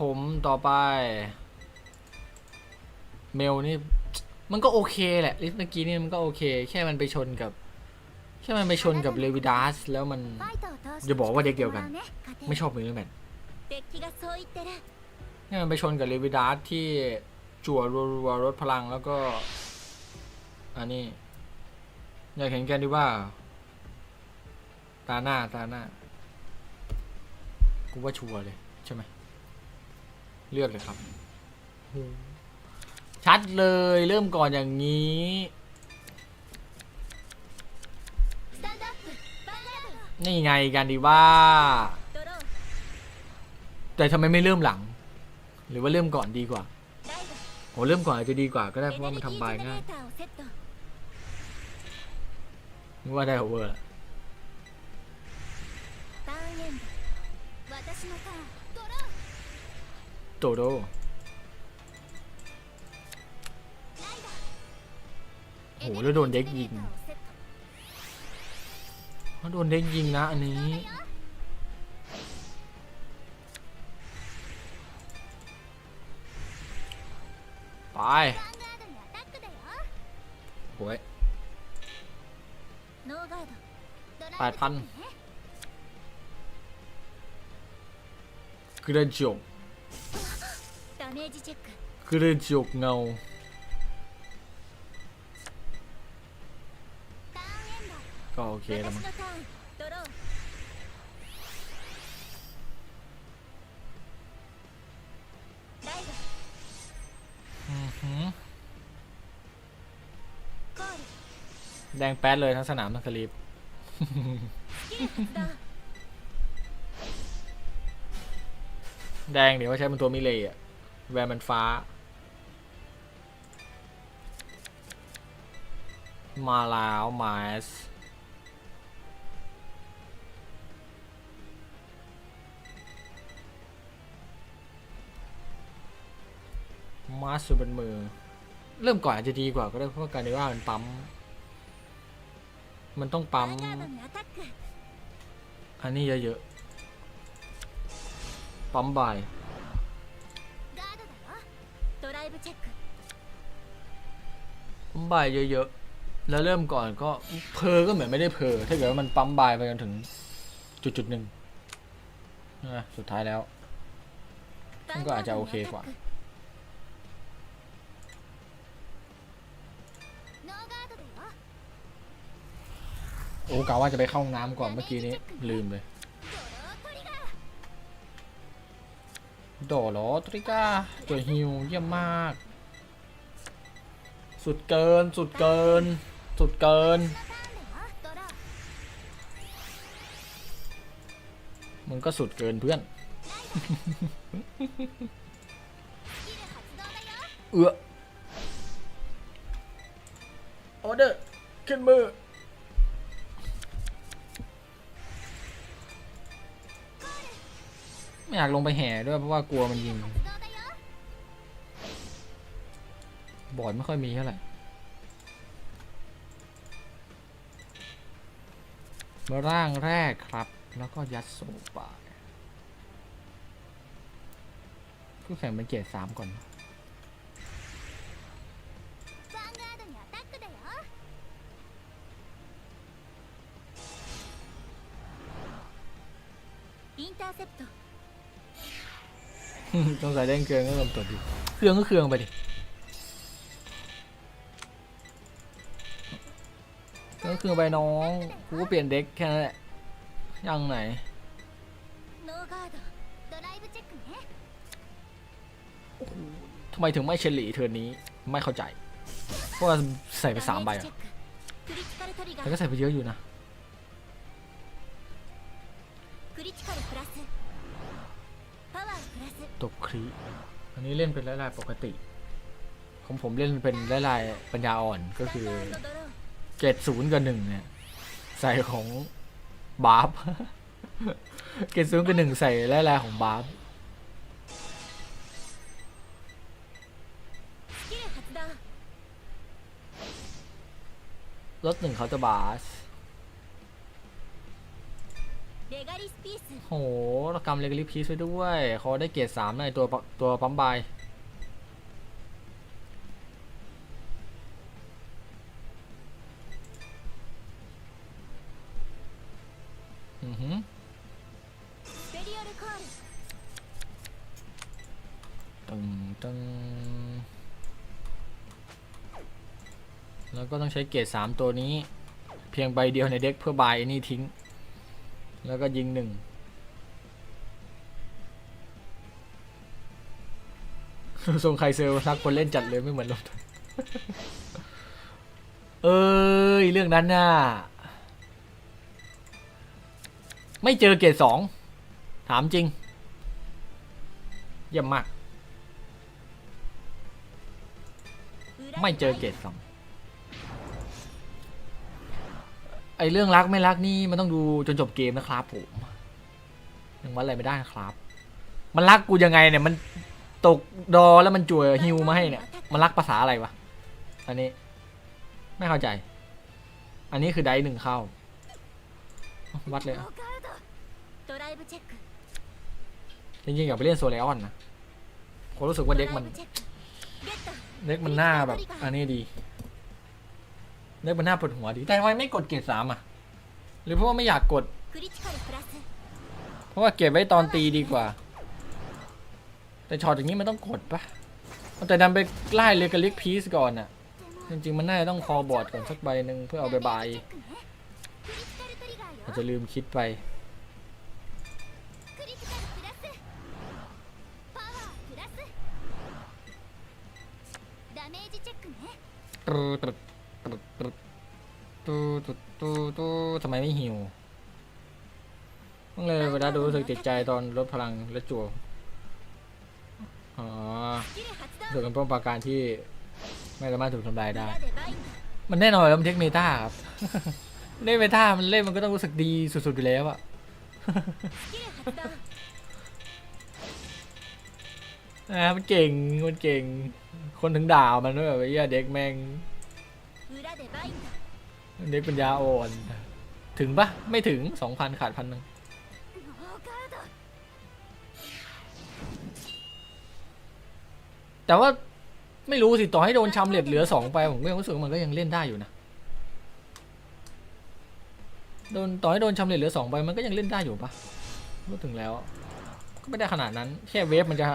ผมต่อไป เมลนี่ มันก็โอเคแหละลิสเมื่อกี้นี่มันก็โอเค แค่มันไปชนกับ แค่มันไปชนกับเลวิดาสแล้วมันอย่าบอกว่าเด็กเดียวกัน ไม่ไม่ชออบมือแมทเเนี่มันไปชนกับเลวิดาสที่จั่วรัวๆรถพลังแล้วก็ อันนี้อยากเห็นแกนดีว่า ตาหน้าตาหน้า กูว่าชัวร์เลย เลือกเลยครับชัดเลยเริ่มก่อนอย่างนี้ นี่ไงกันดีว่า แต่ทำไมไม่เริ่มหลัง หรือว่าเริ่มก่อนดีกว่าโหเริ่มก่อนอาจจะดีกว่าก็ได้เพราะว่ามันทำบายง่ายนึกว่าได้โอเวอร์ละ โตโดโหแล้วโดนเด็กยิงเขาโดนเด็กยิงนะอันนี้ไปโอ้ยแปดพันกระจกダメージチェック กระจกเงา ก็โอเคแล้ว 私 มั้ง のターンドローライ อื้อหือ ドコール แดงแป๊ดเลยทั้งสนามทั้งสลีป スキル発動 แดงเดี๋ยวว่าใช้เป็นตัวมิเลย์อะ แวร์มันฟ้า มาแล้วมาสมาสุบนมือ เริ่มก่อนอาจจะดีกว่าก็ได้เพราะการดีว่ามันปั๊ม มันต้องปั๊ม อันนี้เยอะๆ ปั๊มบ่าย บายเยอะๆ แล้วเริ่มก่อนก็เพอก็เหมือนไม่ได้เพอถ้าเกิดว่ามันปั๊มบายไปจนถึงจุดๆหนึ่งนะสุดท้ายแล้ว มันก็อาจจะโอเคกว่าโอ้กาว่าจะไปเข้าห้องน้ำก่อนเมื่อกี้นี้ลืมเลย โหรอตริกาเกิฮิวเยี่ยมมาก สุดเกิน สุดเกิน สุดเกิน มึงก็สุดเกินเพื่อน เอือออเดอร์ขึ้นมือ ไม่อยากลงไปแห่ด้วยเพราะว่ากลัวมันยิง 発動だよ บอร์ดไม่ค่อยมีเท่าไหร่มาร่างแรกครับ แล้วก็ยัดโซไปคู่แข่งเป็นเกรดสามก่อน ヴァンガードにアタックだよインターセプト ต้องใส่แดงเครื่องก็ลำตัวดิเครื่องก็เครื่องไปดิเครื่องก็เครื่องไปน้องกูก็เปลี่ยนเด็กแค่นั้นแหละยังไหนทำไมถึงไม่เฉลี่ยเทิร์นี้ไม่เข้าใจเพราะเราใส่ไปสามใบอะแต่ก็ใส่ไปเยอะอยู่นะ ตกครีอันนี้เล่นเป็นลายปกติ ของผมเล่นเป็นลายๆปัญญาอ่อนก็คือเกตศูนย์กับหนึ่งเนี่ยใส่ของบาร์บเกตศูนย์กับหนึ่งใส่ลายๆของบาร์บรถหนึ่งเขาจะบาร์ โหกรรมเลกลิพีสไปด้วยเขาได้เกียรติสามในตัวตัวปั๊มบายอือหือตึงตึงแล้วก็ต้องใช้เกียรติสามตัวนี้ เพียงใบเดียวในเด็กเพื่อบายนี่ทิ้ง แล้วก็ยิงหนึ่งทรงไคเซอร์รักคนเล่นจัดเลยไม่เหมือนลมเอ้ย เรื่องนั้นน่ะ ไม่เจอเกรดสองถามจริงเยี่ยมมาก ไม่เจอเกรดสอง ไอเรื่องรักไม่รักนี่มันต้องดูจนจบเกมนะครับผมยังวัดอะไรไม่ได้นะครับ มันรักกูยังไงเนี่ย มันตกดอแล้วมันจ่วยฮิวมาให้เนี่ย มันรักภาษาอะไรวะ อันนี้ ไม่เข้าใจ อันนี้คือได้หนึ่งเข้า วัดเลยอะจริงๆอย่าไปเล่นโซเลออนนะผมรู้สึกว่าเด็กมัน เด็กมันหน้าแบบ อันนี้ดี เลือกมันน่าปวดหัวดี แต่ทำไมไม่กดเกรดสามอะ หรือเพราะว่าไม่อยากกด เพราะว่าเก็บไว้ตอนตีดีกว่า แต่ช็อตอย่างนี้มันต้องกดปะแต่ดันไปไล่เลกาลิกพีซก่อนอะ จริงๆมันน่าจะต้องคอบอร์ดก่อนสักใบหนึ่งเพื่อเอาใบใบอาจจะลืมคิดไปตรตร ตู้ตู้ตู้ตู้ทำไมไม่หิวมึงเลยเวลาดูรู้สึกติดใจตอนลดพลังและจั่วอ๋อถือเป็นป้อมปราการที่ไม่สามารถถูกทำลายได้ มันแน่นอนล้วมันเทคเมตาครับ เล่นเมตามันเล่นมันก็ต้องรู้สึกดีสุดๆอยู่แล้วอะนะมันเก่ง มันเก่ง คนถึงด่ามันด้วยแบบไอ้เด็กแมง เด็กปัญญาอ่อนถึงปะไม่ถึงสองพันขาดพันหนึ่งแต่ว่าไม่รู้สิต่อให้โดนชำเหล็ดเหลือสองไปผมก็ยังรู้สึกมันก็ยังเล่นได้อยู่นะโดนต่อให้โดนชำเหล็ดเหลือสองไปมันก็ยังเล่นได้อยู่ปะรู้ถึงแล้ว ก็ไม่ได้ขนาดนั้น แค่เวฟมันจะ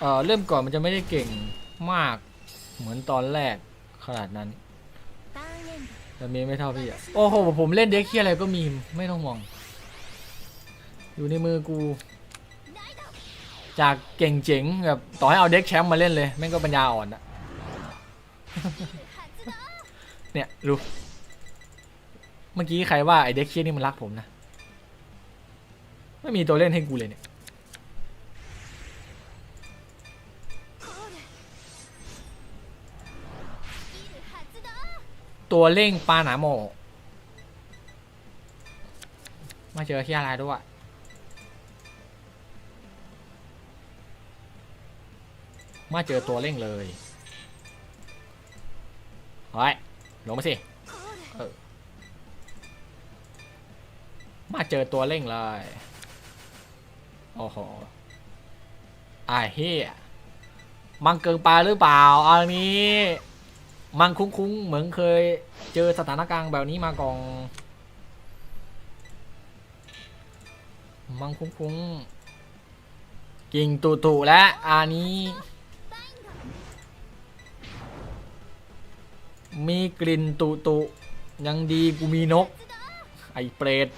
เอ่อเริ่มก่อนมันจะไม่ได้เก่งมากเหมือนตอนแรกขนาดนั้น แต่เมย์ไม่เท่าพี่อะ โอ้โห ผมเล่นเด็กเคียอะไรก็มีไม่ต้องมอง อยู่ในมือกู จากเก่งเจ๋งแบบต่อให้เอาเด็กแชมป์มาเล่นเลยแม่งก็ปัญญาอ่อนอะเนี่ยรู้เมื่อกี้ใครว่าไอเด็กเคียนี่มันรักผมนะ ไม่มีตัวเล่นให้กูเลยเนี่ย ตัวเร่งปลาหนาโมมาเจอที่อะไรด้วยมาเจอตัวเร่งเลยเฮ้ยลงมาสิมาเจอตัวเร่งเลย โอ้โหไอ้เฮียมังเกิงปลาหรือเปล่าอันนี้ มันคุ้งๆ เหมือนเคยเจอสถานการณ์แบบนี้มาก่อนมังคุ้งๆ กิ่งตุ่ๆและอันนี้ มีกลิ่นตุ่ๆยังดีกูมีนก ไอเปรต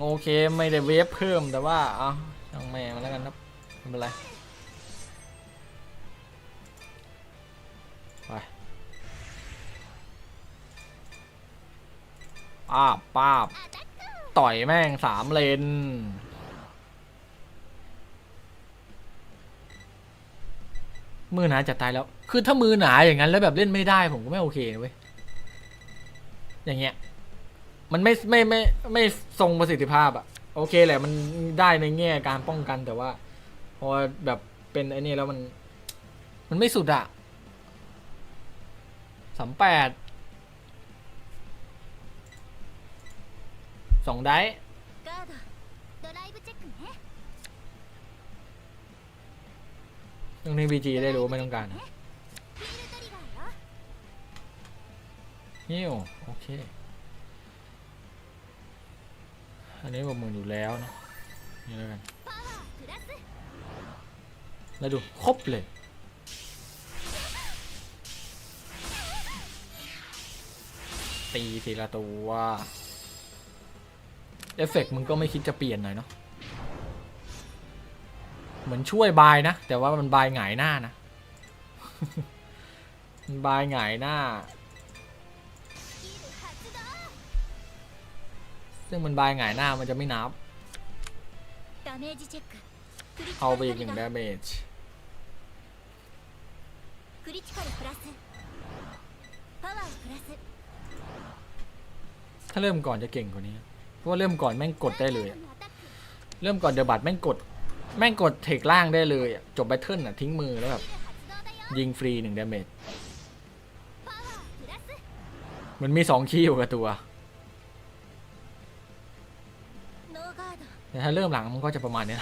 โอเคไม่ได้เวฟเพิ่มแต่ว่า เอาช่างแม่มาแล้วกันครับไม่เป็นไร ป้าบป้าบต่อยแม่งสามเลนมือหนาจัดตายแล้ว คือถ้ามือหนาอย่างนั้นแล้วแบบเล่นไม่ได้ผมก็ไม่โอเคเว้ย อย่างเงี้ย มันไม่ไม่ไม่ไม่ทรงประสิทธิภาพอะโอเคแหละมันได้ในแง่การป้องกันแต่ว่า พอแบบเป็นไอ้นี่แล้วมัน มันไม่สุดอะสามแปด สองได้ ガードドライブチェックね ตรงนี้บีจีได้รู้ไม่ต้องการนะ フィールトリガーよ ฮิวโอเค อันนี้บอกมืออยู่แล้วเนอะนี่แล้วกัน パワープラス แล้วดูครบเลย ตีทีละตัว เอฟเฟกมึงก็ไม่คิดจะเปลี่ยนหน่อยเนาะเหมือนช่วยบายนะ แต่ว่ามันบายหงายหน้านะมันบายหงายหน้า ซึ่งมันบายหงายหน้ามันจะไม่นับ เอาไปอีกหนึ่งดาเมจถ้าเริ่มก่อนจะเก่งกว่านี้ เพราะเริ่มก่อนแม่งกดได้เลยเริ่มก่อนเดอะบัตแม่งกด แม่งกดเทคล่างได้เลยจบแบทเทิลอะทิ้งมือแล้วแบบยิงฟรีหนึ่งดาเมจมันมีสองคีย์อยู่กับตัวแต่ถ้าเริ่มหลังมันก็จะประมาณนี้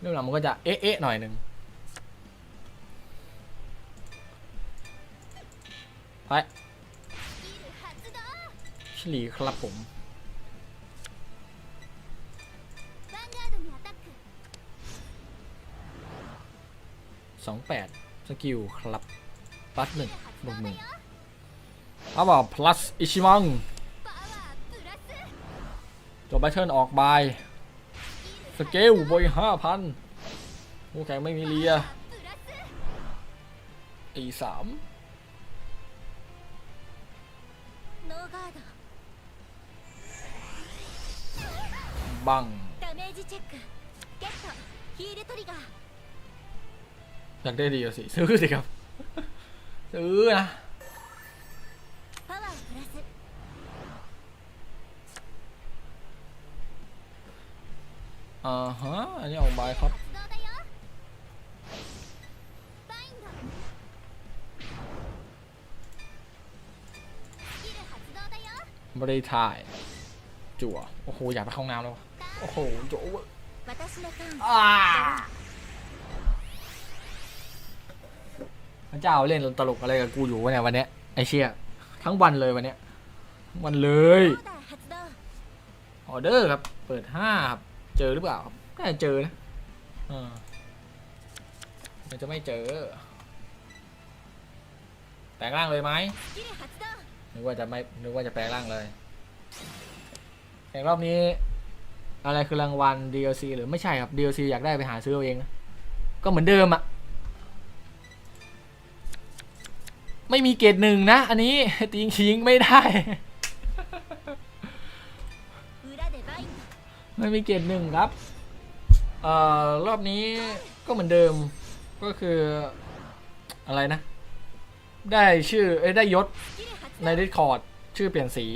เริ่มหลังมันก็จะเอ๊ะเอ๊ะหน่อยหนึ่งไป ลีครับผม สองแปดสกิลครับปัสหนึ่งบวกหนึ่งเอาบอก plus อิชิมังจบไบทเทิลออกบายสเกลบอยห้าพันผู้แข่งไม่มีเลียอีสาม บัง ダメージチェックゲットヒールトリガー อยากได้ดีสิ ซื้อสิครับ ซื้อนะ パワープラス อ่าฮะ อันนี้ออกบายครับ 発動だよバインドスキル発動だよ บริทาย จั่ว โอ้โห อยากไปเข้าห้องน้ำแล้ววะ โอ้โหโจเวพระเจ้าเล่นตลกอะไรกับกูอยู่วะเนี่ยวันเนี้ยไอเชี่ยทั้งวันเลยวันเนี้ยทั้งวันเลยออเดอร์ครับ เปิดห้าครับ เจอหรือเปล่าน่าจะเจอนะอ่มันจะไม่เจอ แปลงร่างเลยไหมนึกว่าจะไม่นึกว่าจะแปลงร่างเลยแต่รอบนี้ อะไรคือรางวัล DLC หรือไม่ใช่ครับ DLC อยากได้ไปหาซื้อเอาเองก็เหมือนเดิมอะไม่มีเกรดหนึ่งนะ อันนี้ติงคิงไม่ได้ ไม่มีเกรดหนึ่งครับเอ่อรอบนี้ก็เหมือนเดิมก็คืออะไรนะ ได้ชื่อได้ยศในดิสคอร์ดชื่อเปลี่ยนสี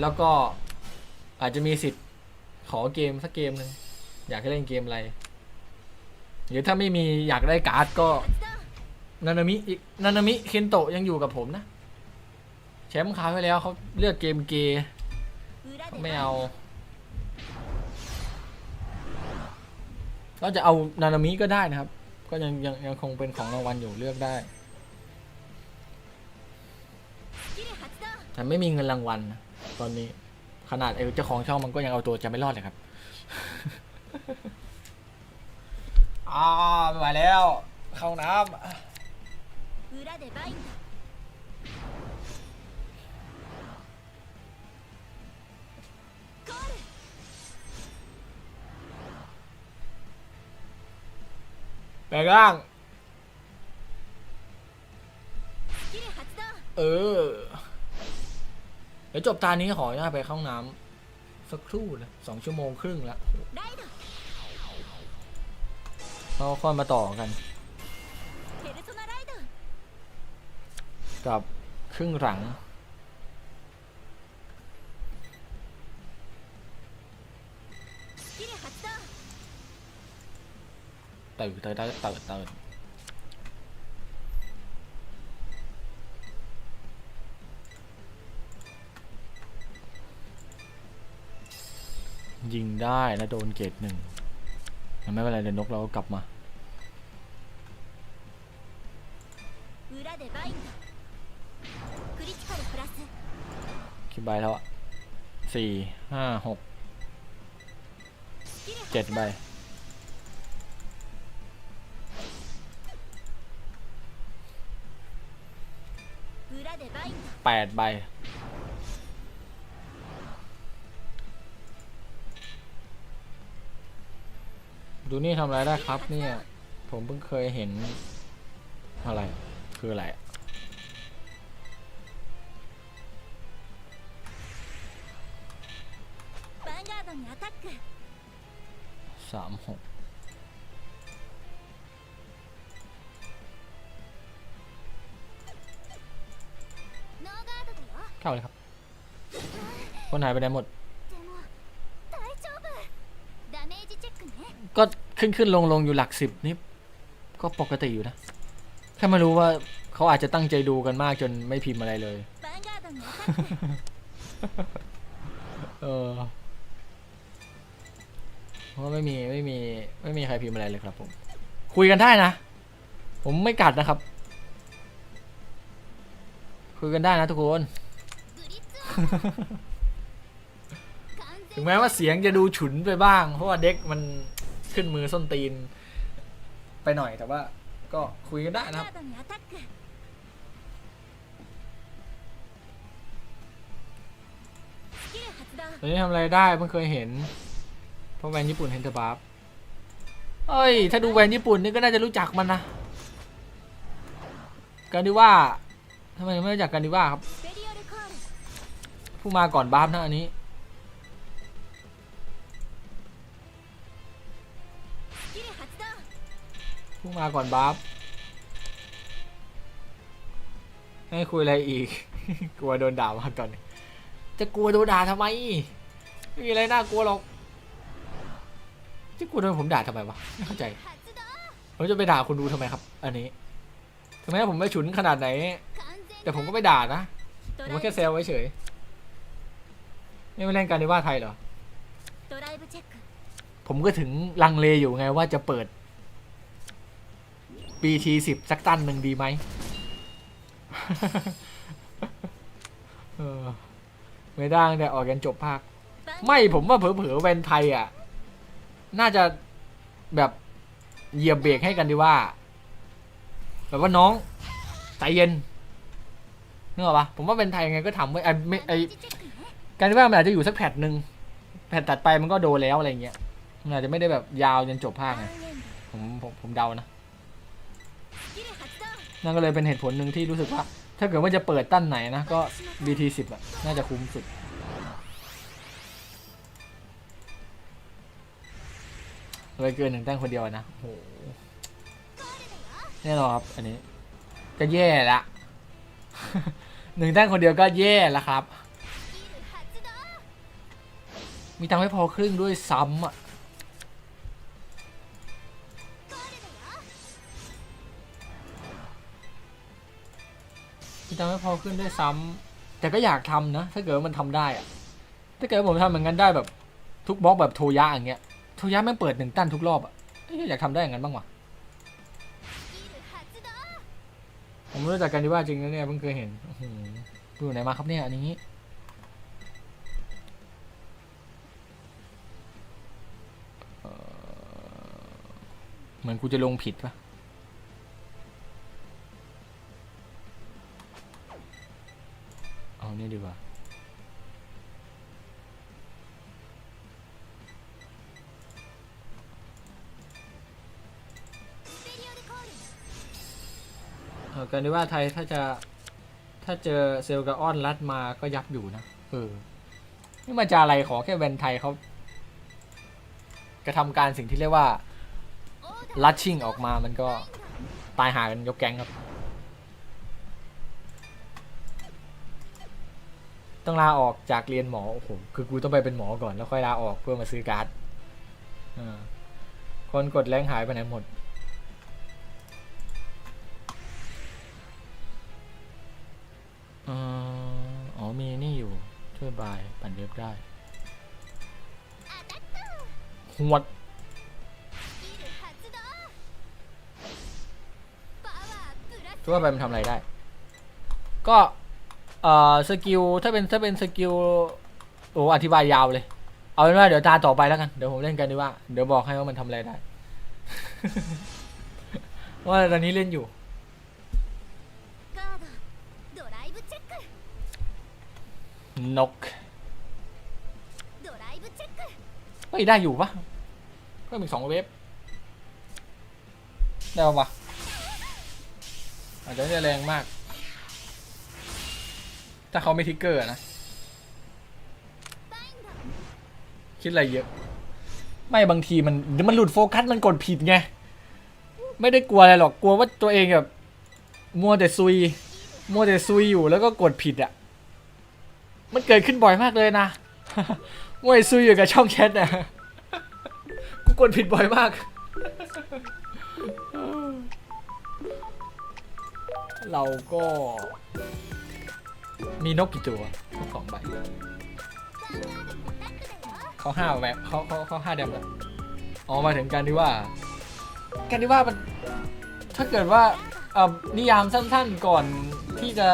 แล้วก็อาจจะมีสิทธิ ขอเกมสักเกมหนึ่งอยากให้เล่นเกมอะไรหรือถ้าไม่มีอยากได้การ์ดก็นานามิอีกนานามิเคนโตะยังอยู่กับผมนะแชมป์คราไปแล้วเขาเลือกเกมเกย์ไม่เอาก็จะเอานานามิก็ได้นะครับ ก็ยังยังยังคงเป็นของรางวัลอยู่เลือกได้ แต่ไม่มีเงินรางวัลตอนนี้ ขนาดไอ้เจ้าของช่องมันก็ยังเอาตัวจะไม่รอดเลยครับ อ่าไม่ไหวแล้ว เข้าน้ำ 裏でバインドコール แปลงร่าง スキル発動 เออ เ ี๋ยวจบตานี้ขอหน้าไปเข้าน้ำสักครู่นะสองชั่วโมงครึ่งแล้วเราค่อยมาต่อกัน กับครึ่งหลังเตื่นตื่นร์ดเติร์ด ยิงได้แล้วโดนเกตหนึ่งไม่เป็นไรเดี๋ยวนกเรากลับมาคิดใบแล้วอะสี่ห้าหกเจ็ดใบแปดใบ ดูนี่ทำอะไรได้ครับเนี่ย ผมเพิ่งเคยเห็น อะไร คืออะไร สามหกเข้าเลยครับ คนหายไปไหนหมด ก็ขึ้นขึ้นลงลงอยู่หลักสิบนี่ก็ปกติอยู่นะ แค่ไม่รู้ว่าเขาอาจจะตั้งใจดูกันมากจนไม่พิมพ์อะไรเลย เออเพราะไม่มีไม่มีไม่มีใครพิมพ์อะไรเลยครับผม คุยกันได้นะ ผมไม่กัดนะครับ คุยกันได้นะทุกคน ถึงแม้ว่าเสียงจะดูฉุนไปบ้าง เพราะว่าเด็กมัน ขึ้นมือส้นตีน ไปหน่อยแต่ว่า ก็คุยกันได้นะครับตอนนี้ทำอะไรได้เพิ่งเคยเห็นพวกแวนญี่ปุ่นเห็นเธอบัฟเอ้ย ถ้าดูแวนญี่ปุ่นนี่ก็น่าจะรู้จักมันนะการดีว่าทำไมไม่รู้จักการดีว่าครับผู้มาก่อนบาร์นะอันนี้ พิ่งมาก่อนบัฟไม่คุยอะไรอีก กลัวโดนด่ามาก่อน จะกลัวโดนด่าทำไม ไม่มีอะไรน่ากลัวหรอก จะกลัวโดนผมด่าทำไมวะ ไม่เข้าใจ ผมจะไปด่าคุณดูทำไมครับ อันนี้ถึงแม้ผมไม่ฉุนขนาดไหน แต่ผมก็ไม่ด่านะ ผมแค่เซลไว้เฉย นี่ไม่เล่นการในว่าไทยเหรอ ผมก็ถึงลังเลอยู่ไงว่าจะเปิด ปีทีสิบสักตันหนึ่งดีไหมเออไม่ได้แต่ออกกันจบภาค ไม่ผมว่าเผลอๆเวนไทยอะ น่าจะแบบเหยียบเบรกให้กันดีว่า แบบว่าน้องใจเย็นนึกออกปะผมว่าเวนไทยไงก็ทำไว้ไอไม่ไอการที่ว่ามันอาจจะอยู่สักแผ่นหนึ่งแผ่นตัดไปมันก็โดนแล้วอะไรเงี้ยมันอาจจะไม่ได้แบบยาวจนจบภาคไงผมผมผมเดานะ นั่นก็เลยเป็นเหตุผลหนึ่งที่รู้สึกว่า ถ้าเกิดว่าจะเปิดตั้นไหนนะ ก็ BT10 อะ น่าจะคุ้มสุด เลยเกินหนึ่งตั้งคนเดียวนะโอ้แน่นอนครับ อันนี้ ก็แย่ละหนึ่งตั้งคนเดียวก็แย่ละครับ มีตังค์ไม่พอครึ่งด้วยซ้ำอะ คือทำให้พอขึ้นได้ซ้ำ แต่ก็อยากทำนะ ถ้าเกิดมันทำได้อะถ้าเกิดผมทำเหมือนกันได้แบบทุกบล็อกแบบโทยะอย่างเงี้ยโทยะแม่งเปิดหนึ่งตั้นทุกรอบอะอยากทำได้อย่างนั้นบ้างวะผมรู้จักกันดีว่าจริงนะเนี่ยเพิ่งเคยเห็นอยู่ไหนมาครับเนี่ยอันนี้เหมือนกูจะลงผิดปะ นี่ดีกว่าเออกันดีว่าไทยถ้าจะถ้าเจอเซลกาออนรัดมาก็ยับอยู่นะเออนี่มาจะอะไรขอแค่แวนไทยเขากระทำการสิ่งที่เรียกว่าลัดชิงออกมามันก็ตายหากันยกแก๊งครับ ต้องลาออกจากเรียนหมอโอ้โหคือกูต้องไปเป็นหมอก่อนแล้วค่อยลาออกเพื่อมาซื้อการ์ดคนกดแรงหายไปไหนหมด อ๋อมีนี่อยู่ ช่วยบาย ปั่นเว็บได้หวดทั่วไปมันทำอะไรได้ ก็ เอ่อสกิลถ้าเป็นถ้าเป็นสกิลโอ้อธิบายยาวเลย เอาเป็นว่าเดี๋ยวตาต่อไปแล้วกัน เดี๋ยวผมเล่นกันดีว่า เดี๋ยวบอกให้ว่ามันทำอะไรได้ ว่าตอนนี้เล่นอยู่ นกไม่ได้อยู่ปะก็มีสองเว็บได้ปะอาจจะแรงมาก ถ้าเขาไม่ทิกเกอร์นะ คิดอะไรเยอะ ไม่บางทีมันเดี๋ยวมันหลุดโฟกัสมันกดผิดไง ไม่ได้กลัวอะไรหรอกกลัวว่าตัวเองแบบมัวแต่ซุย มัวแต่ซุยอยู่แล้วก็กดผิดอะ มันเกิดขึ้นบ่อยมากเลยนะมัวแต่ซุยอยู่กับช่องแชทอะกูกดผิดบ่อยมากเราก็ มีนกกี่ตัวนกสองใบเขาห้าแบบเขาเขาเขาห้าแดมแล้วอ๋อมาถึงการที่ว่า การที่ว่ามันถ้าเกิดว่าเอ่อนิยามสั้นๆก่อนที่จะ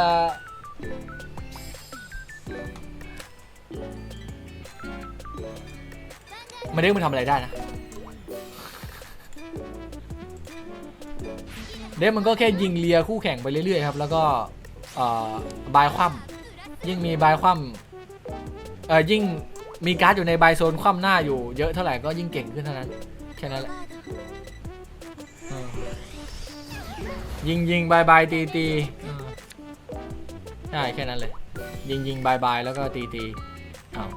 ไม่ได้มันทำอะไรได้นะเดฟมันก็แค่ยิงเลียคู่แข่งไปเรื่อยๆครับ แล้วก็ บายคว่ำยิ่งมีบายคว่ำเอ่อยิ่งมีการ์ดอยู่ในบายโซนคว่ำหน้าอยู่เยอะเท่าไหร่ก็ยิ่งเก่งขึ้นเท่านั้นแค่นั้นแหละยิงยิงบายบายตีตีใช่แค่นั้นเลย ยิงยิงบายบายแล้วก็ตีตีอ้าว